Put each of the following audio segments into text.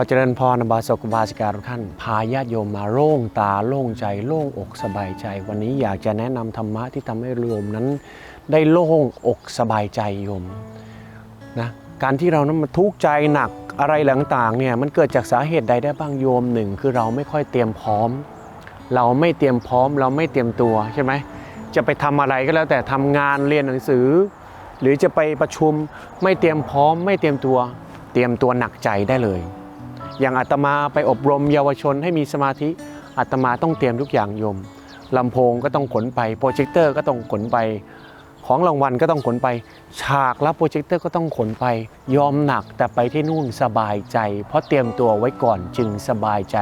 ขอเจริญพรบาสกบาสิการทุกท่าน พาญาติโยมมาโล่งตาโล่งใจ โล่งอกสบายใจ วันนี้อยากจะแนะนำธรรมะที่ทำให้โยมนั้น ได้โล่งอกสบายใจโยมนะการที่เรานั้นมาทุกข์ใจหนักอะไรต่างๆเนี่ยมันเกิดจากสาเหตุใดได้บ้างโยมหนึ่งคือเราไม่ค่อยเตรียมพร้อม เราไม่เตรียมพร้อม เราไม่เตรียมตัวใช่ไหมจะไปทำอะไรก็แล้วแต่ทำงานเรียนหนังสือ หรือจะไปประชุมไม่เตรียมพร้อม ไม่เตรียมตัว เตรียมตัวหนักใจได้เลย อย่างอาตมาไปอบรมเยาวชนให้มีสมาธิอาตมาต้องเตรียมทุกอย่างโยมลำโพงก็ต้องขนไปโปรเจคเตอร์ก็ต้องขนไป ของรางวัลก็ต้องขนไป ฉากรับโปรเจคเตอร์ก็ต้องขนไป ยอมหนักแต่ไปที่นู่นสบายใจ เพราะเตรียมตัวไว้ก่อนจึงสบายใจ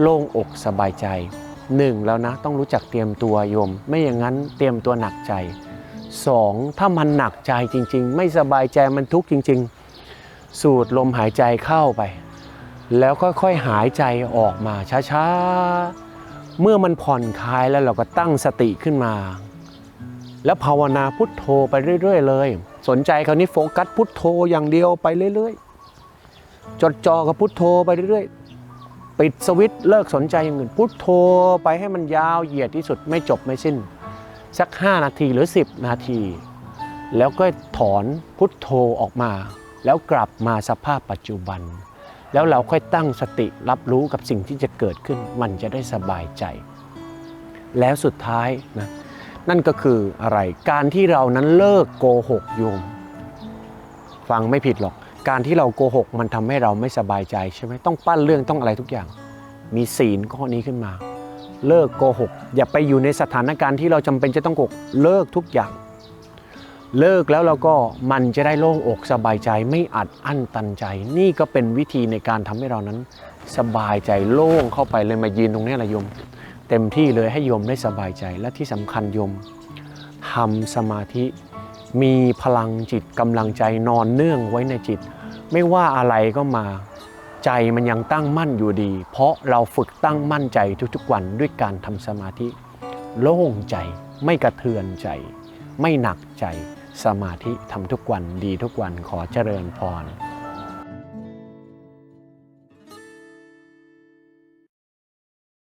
โล่งอกสบายใจหนึ่งแล้วนะต้องรู้จักเตรียมตัวโยม ไม่อย่างนั้นเตรียมตัวหนักใจสองถ้ามันหนักใจจริง ๆ ไม่สบายใจมันทุกข์จริง ๆ สูดลมหายใจเข้าไป แล้วค่อยๆหายใจออกมาช้าๆ เมื่อมันผ่อนคลายแล้วเราก็ตั้งสติขึ้นมา แล้วภาวนาพุทโธไปเรื่อย ๆ เลย สนใจคราวนี้โฟกัสพุทโธอย่างเดียวไปเรื่อย ๆ จดจ่อกับพุทโธไปเรื่อยๆ ปิดสวิตช์เลิกสนใจอย่างอื่นพุทโธไปให้มันยาวเหยียดที่สุดไม่จบไม่สิ้น สัก 5 นาทีหรือ 10 นาที แล้วก็ถอนพุทโธออกมา แล้วกลับมาสภาพปัจจุบัน แล้วเราค่อยตั้งสติรับรู้กับสิ่งที่จะเกิดขึ้น มันจะได้สบายใจ แล้วสุดท้ายนะนั่นก็คืออะไรการที่เรานั้นเลิกโกหกโยม ฟังไม่ผิดหรอก การที่เราโกหกมันทำให้เราไม่สบายใจใช่ไหมต้องปั้นเรื่องต้องอะไรทุกอย่าง มีศีลข้อนี้ขึ้นมา เลิกโกหก อย่าไปอยู่ในสถานการณ์ที่เราจำเป็นจะต้องโกหกเลิกทุกอย่าง เลิกแล้วเราก็มันจะได้โล่งอกสบายใจไม่อัดอั้นตันใจ นี่ก็เป็นวิธีในการทำให้เรานั้น สบายใจโล่งเข้าไปเลยมายืนตรงนี้แหละโยม เต็มที่เลยให้โยมได้สบายใจและที่สำคัญโยมทำสมาธิมีพลังจิตกำลังใจนอนเนื่องไว้ในจิต ไม่ว่าอะไรก็มาใจมันยังตั้งมั่นอยู่ดี เพราะเราฝึกตั้งมั่นใจทุกๆวันด้วยการทำสมาธิ โล่งใจไม่กระเทือนใจ ไม่หนักใจ สมาธิทำทุกวันดีทุกวันขอเจริญพร